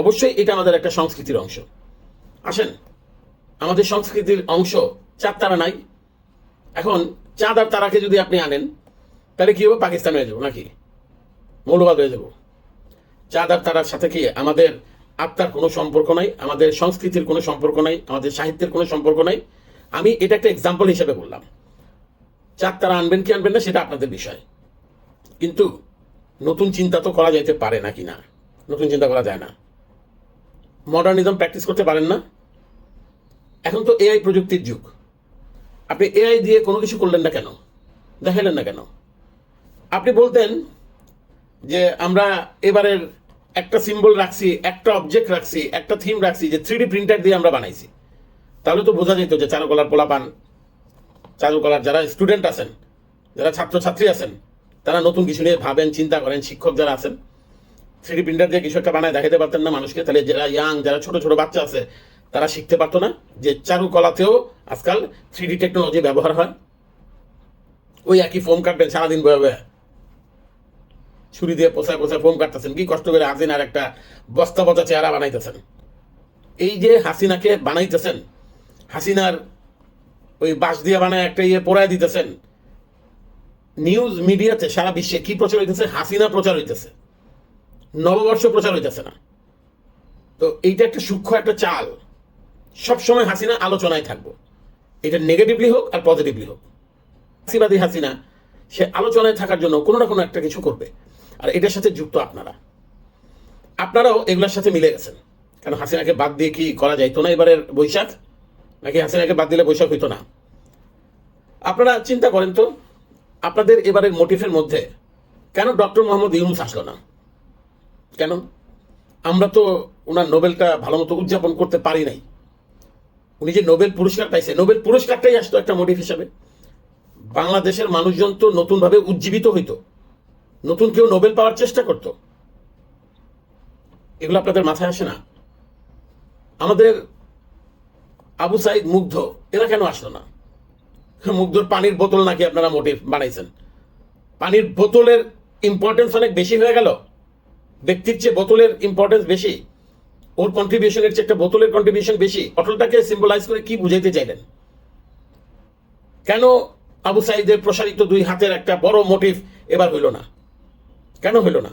অবশ্যই এটা আমাদের একটা সংস্কৃতির অংশ। আসেন, আমাদের সংস্কৃতির অংশ চাঁদ তারা নাই। এখন চাঁদ আর তারাকে যদি আপনি আনেন, তাহলে কি হবে? পাকিস্তান হয়ে যাব নাকি? মৌলবাদ হয়ে যাব। চাঁদ আর তারার সাথে কি আমাদের আত্মার কোনো সম্পর্ক নাই? আমাদের সংস্কৃতির কোনো সম্পর্ক নাই? আমাদের সাহিত্যের কোনো সম্পর্ক নাই? আমি এটা একটা এক্সাম্পল হিসেবে বললাম। চাঁদ তারা আনবেন কি আনবেন না, সেটা আপনাদের বিষয়। কিন্তু নতুন চিন্তা তো করা যাইতে পারে নাকি না? নতুন চিন্তা করা যায় না। মডার্নিজম প্র্যাকটিস করতে পারেন না। এখন তো এআই প্রযুক্তির যুগ। আপনি এআই দিয়ে কোনো কিছু করলেন না কেন? দেখালেন না কেন? আপনি বলতেন যে আমরা এবারের একটা সিম্বল রাখছি, একটা অবজেক্ট রাখছি, একটা থিম রাখছি, যে থ্রি প্রিন্টার দিয়ে আমরা বানাইছি। তাহলে তো বোঝা যেত যে চারুকলার পোলাপান, চারুকলার যারা স্টুডেন্ট আছেন, যারা ছাত্রছাত্রী আছেন, তারা নতুন কিছু নিয়ে ভাবেন, চিন্তা করেন, শিক্ষক যারা আছেন। থ্রি প্রিন্টার দিয়ে কিছু একটা বানায় দেখাতে পারতেন না মানুষকে। তাহলে যারা ইয়াং যারা ছোট ছোট বাচ্চা আছে, তারা শিখতে পারতো না যে চারুকলাতেও আজকাল থ্রি টেকনোলজি ব্যবহার হয়। ওই একই ফোম কাটবেন, সারাদিন বয়ে বয়ে। ছুরি দিয়ে পোষায় পোষায় ফোম কাটতেছেন। কি কষ্ট করে হাসিনার একটা বস্তা বচা চেহারা বানাইতেছেন। এই যে হাসিনাকে বানাইতেছেন, হাসিনার ওই বাঁশ দিয়ে বানায় একটা ইয়ে পোড়ায় দিতেছেন। নিউজ মিডিয়াতে সারা বিশ্বে কি প্রচার হইতেছে? হাসিনা প্রচার হইতেছে। নববর্ষ প্রচার হইতেছে না। তো এইটা একটা সূক্ষ্ম একটা চাল। সবসময় হাসিনা আলোচনায় থাকব। এটা নেগেটিভলি হোক আর পজিটিভলি হোক। হাসিবাদী হাসিনা, সে আলোচনায় থাকার জন্য কোনো না কোনো একটা কিছু করবে। আর এটার সাথে যুক্ত আপনারা। আপনারাও এগুলোর সাথে মিলে গেছেন। কারণ হাসিনাকে বাদ দিয়ে কি করা যাইতো না এবারের বৈশাখ? নাকি হাসিনাকে বাদ দিলে বৈশাখ হইতো না? আপনারা চিন্তা করেন তো, আপনাদের এবারের মোটিভের মধ্যে কেন ডক্টর মোহাম্মদ ইউনুস আসলো না? কেন? আমরা তো ওনার নোবেলটা ভালো মতো উদযাপন করতে পারি নাই। উনি যে নোবেল পুরস্কার পাইছে, নোবেল পুরস্কারটাই আসতো একটা মোটিভ হিসাবে। বাংলাদেশের মানুষজন তো নতুনভাবে উজ্জীবিত হইতো। নতুন কেউ নোবেল পাওয়ার চেষ্টা করত। এগুলো আপনাদের মাথায় আসে না? আমাদের আবু সাইদ মুগ্ধ, এরা কেন আসলো না? মুগ্ধর পানির বোতল নাকি আপনারা মোটিভ বানাইছেন? পানির বোতলের ইম্পর্টেন্স অনেক বেশি হয়ে গেল। ব্যক্তির চেয়ে বোতলের ইম্পর্টেন্স বেশি, ওর কন্ট্রিবিউশনের চেয়ে একটা বোতলের কন্ট্রিবিউশন বেশি অটলটাকে সিম্বলাইজ করে কি বুঝাইতে চাইলেন? কেন আবু সাইদের প্রসারিত দুই হাতের একটা বড় মোটিভ এবার হইল না? কেন হইল না?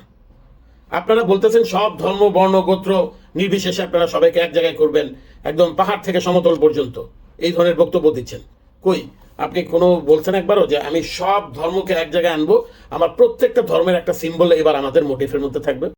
আপনারা বলতেছেন সব ধর্ম, বর্ণ, গোত্র নির্বিশেষে আপনারা সবাইকে এক জায়গায় করবেন, একদম পাহাড় থেকে সমতল পর্যন্ত। এই ধরনের বক্তব্য দিচ্ছেন। কই, আপনি কোনো বলছেন একবারও যে আমি সব ধর্মকে এক জায়গায় আনব? আমার প্রত্যেকটা ধর্মের একটা সিম্বল এবার আমাদের মোটিভের মধ্যে থাকবে।